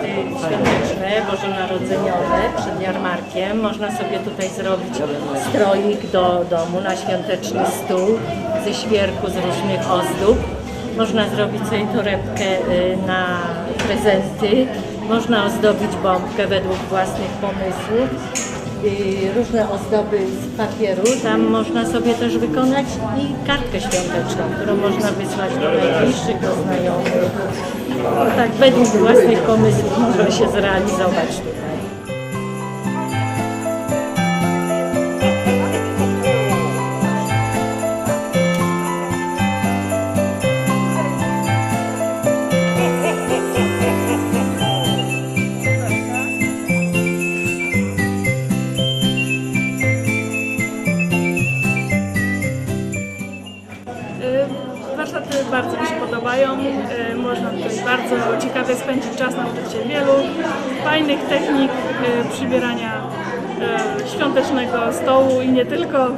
świąteczne, bożonarodzeniowe przed jarmarkiem. Można sobie tutaj zrobić stroik do domu na świąteczny stół ze świerku, z różnych ozdób. Można zrobić sobie torebkę y, na prezenty. Można ozdobić bombkę według własnych pomysłów. Y, Różne ozdoby z papieru. Tam można sobie też wykonać i kartkę świąteczną, którą można wysłać do najbliższych, do znajomych. Tak, według własnych pomysłów można się zrealizować bardzo mi się podobają. Y, Można tutaj bardzo ciekawie spędzić czas, nauczyć się wielu fajnych technik y, przybierania y, świątecznego stołu i nie tylko.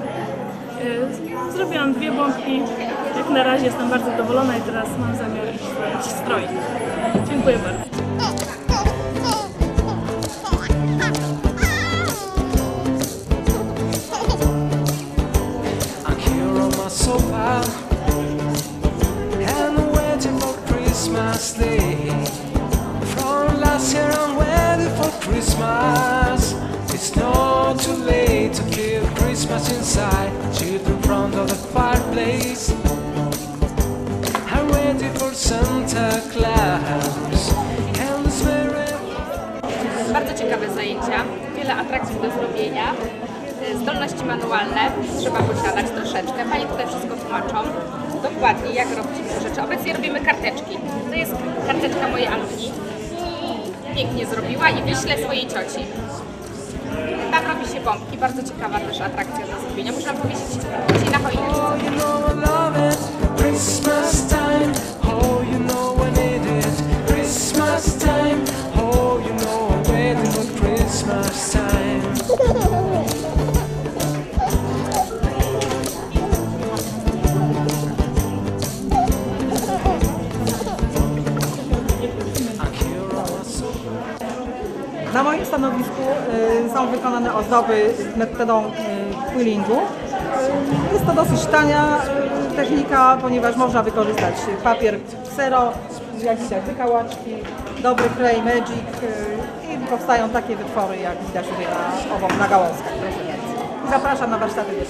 Zrobiłam dwie bombki. Jak na razie jestem bardzo zadowolona i teraz mam zamiar zrobić stroik. Dziękuję bardzo. From last year, I'm waiting for Christmas. It's not too late to feel Christmas inside. Children front of the fireplace. I'm for Santa Claus. Bardzo ciekawe zajęcia, wiele atrakcji do zrobienia, zdolności manualne trzeba posiadać troszeczkę. Pani tutaj wszystko tłumaczą dokładnie, jak robić rzeczy. Obecnie robimy karteczki. To jest karteczka mojej Anki. Pięknie zrobiła i wyślę swojej cioci. Tam robi się bombki, bardzo ciekawa też atrakcja do zrobienia. Muszę Wam powiedzieć dzisiaj na choinkę. Na moim stanowisku y, są wykonane ozdoby metodą y, quillingu. Y, Jest to dosyć tania y, technika, ponieważ można wykorzystać papier Xero, jak dzisiaj wykałaczki, dobry clay magic y, i powstają takie wytwory, jak widać tutaj na, obok, na gałązkach. Zapraszam na warsztaty do